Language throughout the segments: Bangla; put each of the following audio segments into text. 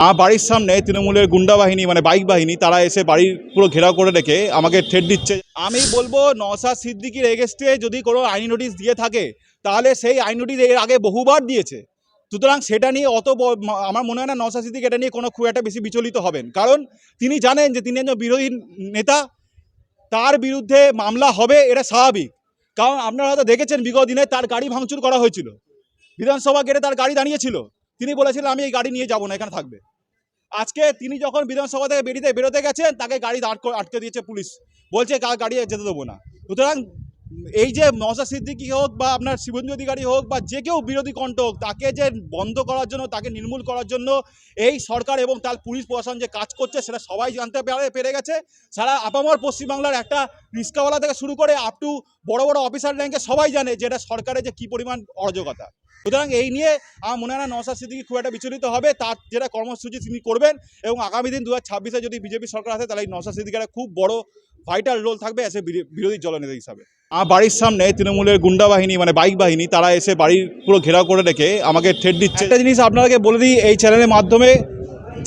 আমার বাড়ির সামনে তৃণমূলের গুন্ডা বাহিনী মানে বাইক বাহিনী, তারা এসে বাড়ির পুরো ঘেরাও করে রেখে আমাকে ঠেট দিচ্ছে। আমি বলব নওসাদ সিদ্দিকির এগেস্টে যদি কোনো আইনি নোটিশ দিয়ে থাকে, তাহলে সেই আইন নোটিশ এর আগে বহুবার দিয়েছে। সুতরাং সেটা নিয়ে অত আমার মনে হয় না নওসাদ সিদ্দিক এটা নিয়ে কোনো খুব একটা বেশি বিচলিত হবেন। কারণ তিনি জানেন যে তিনি একজন বিরোধী নেতা, তার বিরুদ্ধে মামলা হবে, এটা স্বাভাবিক। কারণ আপনারা হয়তো দেখেছেন, বিগত দিনে তার গাড়ি ভাঙচুর করা হয়েছিল। বিধানসভা গেটে তার গাড়ি দাঁড়িয়েছিল। তিনি বলেছিলেন, আমি এই গাড়ি নিয়ে যাব না, এখানে থাকবে। আজকে তিনি যখন বিধানসভা থেকে বেরিয়ে বেরোতে গেছেন, তাকে গাড়ি দাঁড় আটকে দিয়েছে পুলিশ। বলছে গাড়ি যেতে দেবো না। সুতরাং এই যে নওসাদ সিদ্দিকি হোক বা আপনার শিবন্দু অধিকারী হোক বা যে কেউ বিরোধী কণ্ঠ হোক, তাকে যে বন্ধ করার জন্য, তাকে নির্মূল করার জন্য এই সরকার এবং তার পুলিশ প্রশাসন যে কাজ করছে, সেটা সবাই জানতে পেরে পেরে গেছে। সারা আপামর পশ্চিমবাংলার একটা রিস্কাওয়ালা থেকে শুরু করে আপ টু বড় বড় অফিসার র্যাঙ্কে সবাই জানে যে এটা সরকারের যে কী পরিমাণ অরাজকতা। সুতরাং এই নিয়ে আমার মনে হয় না নওসাদ সিদ্দিকি খুব একটা বিচলিত হবে। তার যেটা কর্মসূচি তিনি করবেন এবং আগামী দিন দু হাজার যদি বিজেপি সরকার আসে, তাহলে এই নওসাদ সিদ্দিকের খুব বড় ভাইটাল রোল থাকবে এসে বিরোধী জলনেতা হিসাবে। আমার বাড়ির সামনে তৃণমূলের গুন্ডা বাহিনী মানে বাইক বাহিনী, তারা এসে বাড়ির পুরো ঘেরাও করে রেখে আমাকে ঠেট দিচ্ছে। একটা জিনিস আপনাকে বলে দিই, এই চ্যানেলের মাধ্যমে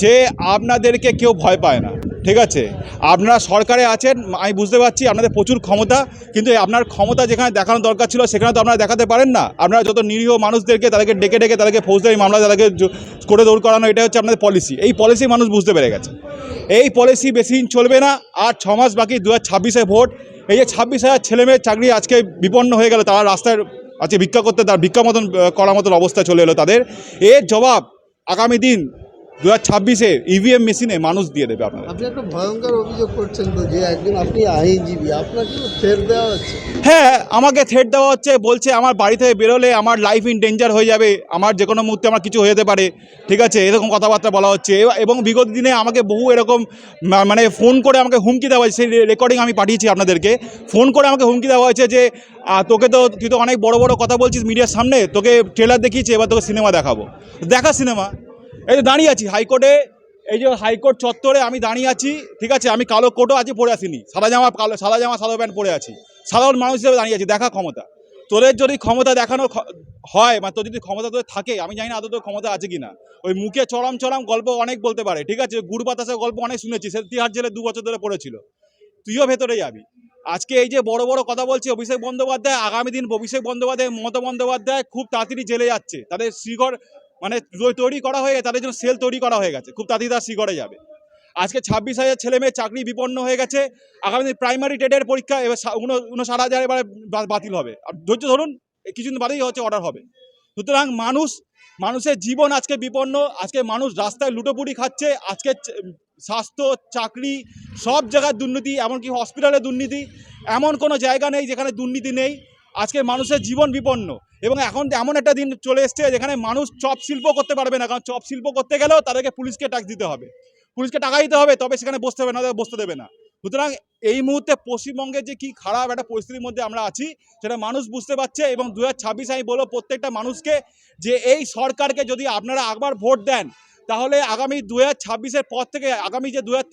যে আপনাদেরকে কেউ ভয় পায় না, ঠিক আছে? আপনারা সরকারে আছেন, আমি বুঝতে পারছি আপনাদের প্রচুর ক্ষমতা, কিন্তু আপনার ক্ষমতা যেখানে দেখানো দরকার ছিল, সেখানে তো আপনারা দেখাতে পারেন না। আপনারা যত নিরীহ মানুষদেরকে তাদেরকে ডেকে ডেকে তাদেরকে ফৌজদারি মামলা তাদেরকে করে দৌড় করানো এটা হচ্ছে আপনাদের পলিসি এই পলিসি মানুষ বুঝতে পেরে গেছে। এই পলিসি বেশি দিন চলবে না, আর ছ মাস বাকি, দু হাজার ভোট। এই যে ছাব্বিশ হাজার ছেলেমেয়ের চাকরি আজকে বিপন্ন হয়ে গেল, তারা রাস্তায় আজকে ভিক্ষা করতে, তার ভিক্ষা মতন করার মতন অবস্থা চলে এলো তাদের। এর জবাব আগামী দিন দু হাজার ছাব্বিশে ইভিএম মেশিনে মানুষ দিয়ে দেবে আপনারা আপনি একটা ভয়ঙ্কর অভিযোগ করছেন তো যে একজন আপনি আইনজীবী আপনাকে ফের দেওয়া হচ্ছে? হ্যাঁ আমাকে থ্রেট দেওয়া হচ্ছে বলছে আমার বাড়ি থেকে বেরোলে আমার লাইফ ইন ডেঞ্জার হয়ে যাবে আমার যে কোনো মুহূর্তে আমার কিছু হয়ে যেতে পারে ঠিক আছে? এরকম কথাবার্তা বলা হচ্ছে। এবা- এবং বিগত দিনে আমাকে বহু এরকম মানে ফোন করে আমাকে হুমকি দেওয়া হয়েছে সেই রেকর্ডিং আমি পাঠিয়েছি আপনাদেরকে। ফোন করে আমাকে হুমকি দেওয়া হয়েছে যে তোকে তো তুই তো অনেক বড় বড় কথা বলছিস মিডিয়ার সামনে তোকে ট্রেলার দেখিয়েছি এবার তোকে সিনেমা দেখাবো। দেখা সিনেমা এই যে দাঁড়িয়ে আছি, হাইকোর্টে, এই যে হাইকোর্ট চত্বরে আমি দাঁড়িয়ে আছি, ঠিক আছে? আমি কালো কোটও আছি পরে আসিনি, সাদা জামা কালো, সাদা জামা, সাদা প্যান্ট পরে আছি। সাধারণ মানুষ হিসেবে দাঁড়িয়ে আছি, দেখা ক্ষমতা। তোদের যদি ক্ষমতা দেখানো হয়, বা তোর যদি ক্ষমতা তোদের থাকে, আমি জানি না আদৌ ক্ষমতা আছে কি না ওই মুখে চরম চরম গল্প অনেক বলতে পারে, ঠিক আছে? গুড় বাতাসের গল্প অনেক শুনেছি, সে তিহার জেলে দু বছর ধরে পড়েছিল। তুইও ভেতরে যাবি। আজকে এই যে বড় বড় কথা বলছে, অভিষেক বন্দ্যোপাধ্যায়, আগামী দিন অভিষেক বন্দ্যোপাধ্যায়, মমতা বন্দ্যোপাধ্যায় খুব তাড়াতাড়ি জেলে যাচ্ছে। তাদের শ্রীগড় মানে তৈরি করা হয়ে গেছে, তাদের জন্য সেল তৈরি করা হয়ে গেছে। খুব তাড়াতাড়ি তারা শ্রীগড়ে যাবে। আজকে ছাব্বিশ হাজার ছেলে মেয়ে চাকরি বিপন্ন হয়ে গেছে। আগামী দিন প্রাইমারি টেটের পরীক্ষা এবার উনষাট হাজার এবারে বাতিল হবে। আর ধৈর্য ধরুন কিছুদিন বাদেই হচ্ছে অর্ডার হবে। সুতরাং মানুষ, মানুষের জীবন আজকে বিপন্ন, আজকে মানুষ রাস্তায় লুটোপুটি খাচ্ছে, আজকে স্বাস্থ্য, চাকরি, সব জায়গায় দুর্নীতি, এমনকি হসপিটালে দুর্নীতি, এমন কোনো জায়গা নেই যেখানে দুর্নীতি নেই। আজকে মানুষের জীবন বিপন্ন। এবং এখন এমন একটা দিন চলে এসছে যেখানে মানুষ চপ শিল্প করতে পারবে না, কারণ চপ শিল্প করতে গেলেও তাদেরকে পুলিশকে ট্যাক্স দিতে হবে। পুলিশকে টাকা দিতে হবে, তবে সেখানে বসতে হবে না বসতে দেবে না। সুতরাং এই মুহূর্তে পশ্চিমবঙ্গের যে কি খারাপ একটা পরিস্থিতির মধ্যে আমরা আছি, সেটা মানুষ বুঝতে পারছে এবং দু হাজার ছাব্বিশ আমি বলব প্রত্যেকটা মানুষকে যে এই সরকারকে যদি আপনারা একবার ভোট দেন, তাহলে আগামী দু হাজার ছাব্বিশের পর থেকে, আগামী যে দু হাজার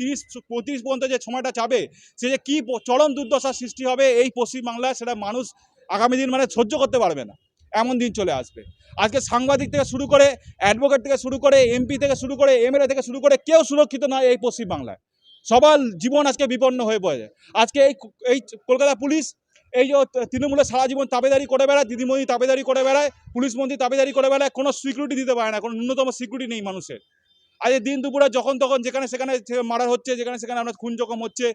পর্যন্ত যে সময়টা যাবে, সে যে কী চরম দুর্দশার সৃষ্টি হবে এই পশ্চিমবাংলায়, সেটা মানুষ আগামী দিন মানে সহ্য করতে পারবে না। এমন দিন চলে আসবে। আজকে সাংবাদিক থেকে শুরু করে অ্যাডভোকেট থেকে শুরু করে এমপি থেকে শুরু করে এমএলএ থেকে শুরু করে কেউ সুরক্ষিত নয় এই পশ্চিমবাংলায় সবার জীবন আজকে বিপন্ন হয়ে পড়ে আজকে এই এই কলকাতা পুলিশ, এই যে তৃণমূলের সারা জীবন তাবেদারি করে বেড়ায়, দিদিমণি তাবেদারি করে বেড়ায়, পুলিশ মন্ত্রী তাবেদারি করে বেড়ায়, কোনো সিকিউরিটি দিতে পারে না, কোনো ন্যূনতম সিকিউরিটি নেই মানুষের। আজ দিন দুপুরে যখন তখন যেখানে সেখানে মার্ডার হচ্ছে, যেখানে সেখানে আপনার খুন জখম হচ্ছে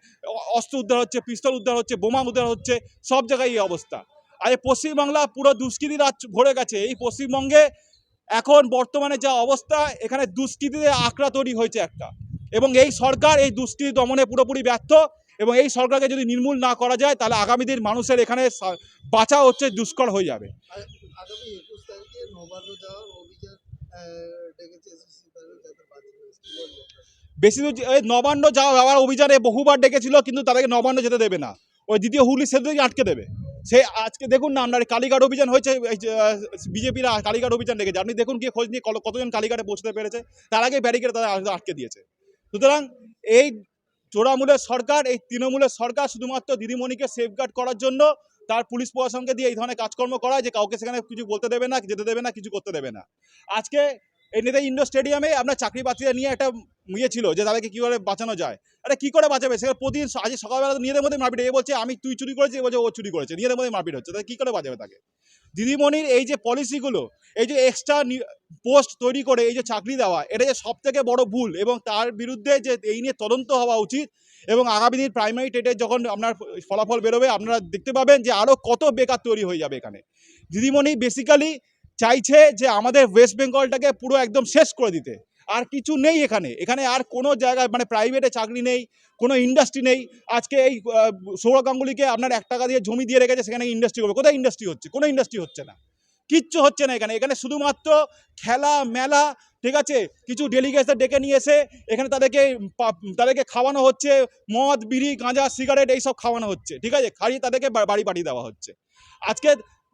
অস্ত্র উদ্ধার হচ্ছে, পিস্তল উদ্ধার হচ্ছে, বোমা উদ্ধার হচ্ছে, সব জায়গায় এই অবস্থা। আর এই পশ্চিমবাংলা পুরো দুষ্কৃতি রাজ ভরে গেছে। এই পশ্চিমবঙ্গে এখন বর্তমানে যা অবস্থা এখানে দুষ্কৃতিতে আঁকড়া তৈরি হয়েছে একটা। এবং এই সরকার এই দুষ্কৃতি দমনে পুরোপুরি ব্যর্থ এবং এই সরকারকে যদি নির্মূল না করা যায় তাহলে আগামী দিন মানুষের এখানে বাঁচা হচ্ছে দুষ্কর হয়ে যাবে? বেশি দূর নবান্ন যাওয়া যাওয়ার অভিযানে বহুবার ডেকেছিল কিন্তু তাদেরকে নবান্ন যেতে দেবে না। ওই দ্বিতীয় হুগলি সেতুই আটকে দেবে। সে আজকে দেখুন না আপনার কালীঘাট অভিযান হয়েছে বিজেপিরা কালীঘাট অভিযান ডেকেছে আপনি দেখুন গিয়ে খোঁজ নিয়ে কত- কতজন কালীঘাটে পৌঁছতে পেরেছে, তার আগে ব্যারিকেড তাদের আটকে দিয়েছে। সুতরাং এই চোরামূলের সরকার, এই তৃণমূলের সরকার শুধুমাত্র দিদিমণিকে সেফগার্ড করার জন্য তার পুলিশ প্রশাসনকে দিয়ে এই ধরনের কাজকর্ম করায় যে কাউকে সেখানে কিছু বলতে দেবে না, যেতে দেবে না, কিছু করতে দেবে না। আজকে এই নেতা ইন্ডোর স্টেডিয়ামে আপনার চাকরি বাতিরা নিয়ে একটা ইয়ে ছিল যে তাদেরকে কী করে বাঁচানো যায়। আরে কী করে বাঁচাবে? সেখানে প্রতিদিন আজ সকালবেলা নিজেদের মধ্যে মারপিট। এ বলছে, আমি তুই চুরি করেছি এ বলছে, ও চুরি করেছে। নিজেদের মধ্যে মারপিট হচ্ছে। তাহলে কী করে বাঁচাবে তাকে? দিদিমণির এই যে পলিসিগুলো এই যে এক্সট্রা পোস্ট তৈরি করে এই যে চাকরি দেওয়া এটা যে সব থেকে বড় ভুল এবং তার বিরুদ্ধে যে এই নিয়ে তদন্ত হওয়া উচিত এবং আগামী দিন প্রাইমারি টেটে যখন আপনার ফলাফল বেরোবে, আপনারা দেখতে পাবেন যে আরও কত বেকার তৈরি হয়ে যাবে এখানে। দিদিমণি বেসিক্যালি চাইছে যে আমাদের ওয়েস্ট বেঙ্গলটাকে পুরো একদম শেষ করে দিতে। আর কিছু নেই এখানে। এখানে আর কোনো জায়গায় মানে প্রাইভেটে চাকরি নেই, কোনো ইন্ডাস্ট্রি নেই। আজকে এই সৌরভ গাঙ্গুলিকে আপনার এক টাকা দিয়ে জমি দিয়ে রেখেছে, সেখানে ইন্ডাস্ট্রি করবে। কোথায় ইন্ডাস্ট্রি হচ্ছে? কোনো ইন্ডাস্ট্রি হচ্ছে না। কিচ্ছু হচ্ছে না এখানে। এখানে শুধুমাত্র খেলা, মেলা, ঠিক আছে? কিছু ডেলিগেটসদের ডেকে নিয়ে এসে এখানে তাদেরকে তাদেরকে খাওয়ানো হচ্ছে। মদ, বিড়ি, গাঁজা সিগারেট এইসব খাওয়ানো হচ্ছে। ঠিক আছে? খাইয়ে তাদেরকে বাড়ি পাঠিয়ে দেওয়া হচ্ছে। আজকে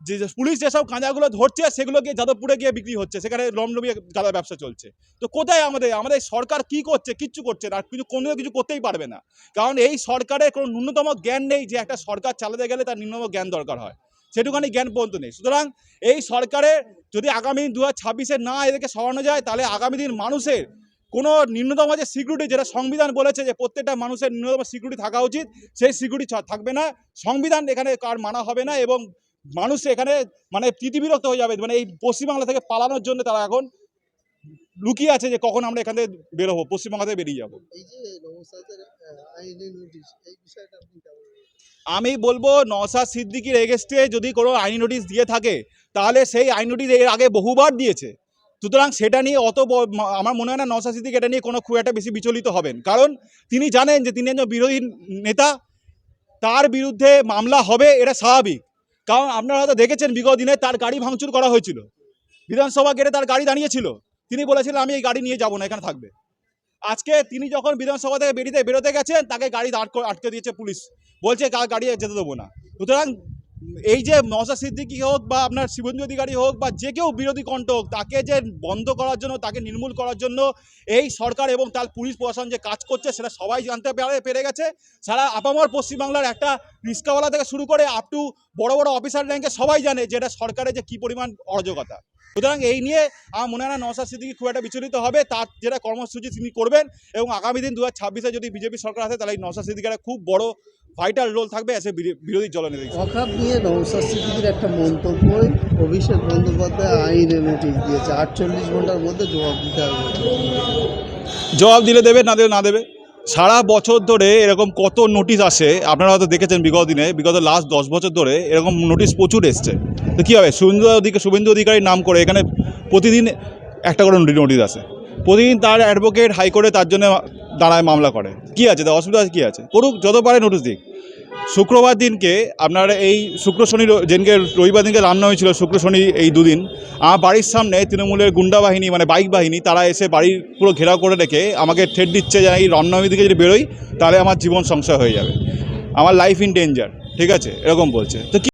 যে পুলিশ যেসব গাঁজাগুলো ধরছে সেগুলো গিয়ে যাদবপুরে গিয়ে বিক্রি হচ্ছে, সেখানে লমলমিয়ে গাঁজা ব্যবসা চলছে। তো কোথায় আমাদের আমাদের সরকার কি করছে, কিচ্ছু করছে না কিছু কোনো কিছু করতেই পারবে না। কারণ এই সরকারের কোনো ন্যূনতম জ্ঞান নেই যে একটা সরকার চালাতে গেলে তার ন্যূনতম জ্ঞান দরকার হয়। সেটুখানি জ্ঞান পর্যন্ত নেই। সুতরাং এই সরকারের যদি আগামী দু হাজার না এদেরকে সরানো যায়, তাহলে আগামী দিন মানুষের কোনো ন্যূনতম যে সিকিউরিটি, যেটা সংবিধান বলেছে যে প্রত্যেকটা মানুষের ন্যূনতম সিকিউরিটি থাকা উচিত, সেই সিকিউরিটি থাকবে না। সংবিধান এখানে কার মানা হবে না এবং মানুষ এখানে মানে প্রীতিবিরক্ত হয়ে যাবে। মানে এই পশ্চিমবাংলা থেকে পালানোর জন্য তারা এখন লুকিয়ে আছে যে কখন আমরা এখান থেকে বেরোবো পশ্চিমবাংলা থেকে বেরিয়ে যাব? আমি বলব নওসাদ সিদ্দিকির এগেস্টে যদি কোনো আইনি নোটিশ দিয়ে থাকে তাহলে সেই আইন নোটিশ এর আগে বহুবার দিয়েছে। সুতরাং সেটা নিয়ে অত আমার মনে হয় না নওসাদ সিদ্দিক এটা নিয়ে কোনো খুব একটা বেশি বিচলিত হবেন। কারণ তিনি জানেন যে তিনি একজন বিরোধী নেতা তার বিরুদ্ধে মামলা হবে এটা স্বাভাবিক। কারণ আপনারা হয়তো দেখেছেন বিগত দিনে তার গাড়ি ভাঙচুর করা হয়েছিল। বিধানসভা গেটে তার গাড়ি দাঁড়িয়েছিল। তিনি বলেছিলেন, আমি এই গাড়ি নিয়ে যাব না, এখানে থাকবে। আজকে তিনি যখন বিধানসভা থেকে বেরিয়ে বেরোতে গেছেন, তাকে গাড়ি আটকে দিয়েছে পুলিশ। বলছে গাড়ি যেতে দেবো না। সুতরাং এই যে নওসাদ সিদ্দিকি হোক বা আপনার শিবন্দু অধিকারী হোক বা যে কেউ বিরোধী কণ্ঠ হোক, তাকে যে বন্ধ করার জন্য, তাকে নির্মূল করার জন্য এই সরকার এবং তার পুলিশ প্রশাসন যে কাজ করছে, সেটা সবাই জানতে পারে, পেরে গেছে। সারা আপামর পশ্চিমবাংলার একটা রিস্কাওয়ালা থেকে শুরু করে আপ টু বড় বড় অফিসার র্যাঙ্কে সবাই জানে যে এটা সরকারের যে কী পরিমাণ অরাজকতা। সুতরাং এই নিয়ে আমার মনে হয় না নওসাদ সিদ্দিকি খুব একটা বিচলিত হবে। তার যেটা কর্মসূচি তিনি করবেন এবং আগামী দিন দু হাজার ছাব্বিশে যদি বিজেপি সরকার আসে তাহলে এই নওসাদ সিদ্দিকের খুব বড় ভাইটাল রোল থাকবে এসে বিরোধী হিসেবে। অকাপ নিয়ে নবসাদ সিদ্দিকির একটা মন্তব্য অভিষেক বন্দ্যোপাধ্যায় আইনে নোটিশ দিয়েছে। আটচল্লিশ ঘণ্টার মধ্যে জবাব দিতে হবে। জবাব দিলে দেবে না দেবে না দেবে? সারা বছর ধরে এরকম কত নোটিশ আসে, আপনারা হয়তো দেখেছেন বিগত দিনে, বিগত লাস্ট দশ বছর ধরে এরকম নোটিশ প্রচুর এসছে। তো কী হবে শুভেন্দু অধিকার শুভেন্দু অধিকারীর নাম করে এখানে প্রতিদিন একটা করে নোটিশ আসে। প্রতিদিন তার অ্যাডভোকেট হাইকোর্টে তার জন্য দাঁড়ায় মামলা করে। কি আছে? অসুবিধা কী আছে? করুক, যত পারে নোটিশ দিক। শুক্রবার দিনকে আপনার এই শুক্র শনি যেদিনকে রবিবার দিনকে রান্না হয়েছিল, শুক্র শনি এই দুদিন আমার বাড়ির সামনে তৃণমূলের গুন্ডা বাহিনী মানে বাইক বাহিনী, তারা এসে বাড়ির পুরো ঘেরাও করে রেখে আমাকে ঠেট দিচ্ছে যে, এই রান্না দিকে যদি বেরোই, তাহলে আমার জীবন সংশয় হয়ে যাবে। আমার লাইফ ইন ডেঞ্জার ঠিক আছে? এরকম বলছে। তো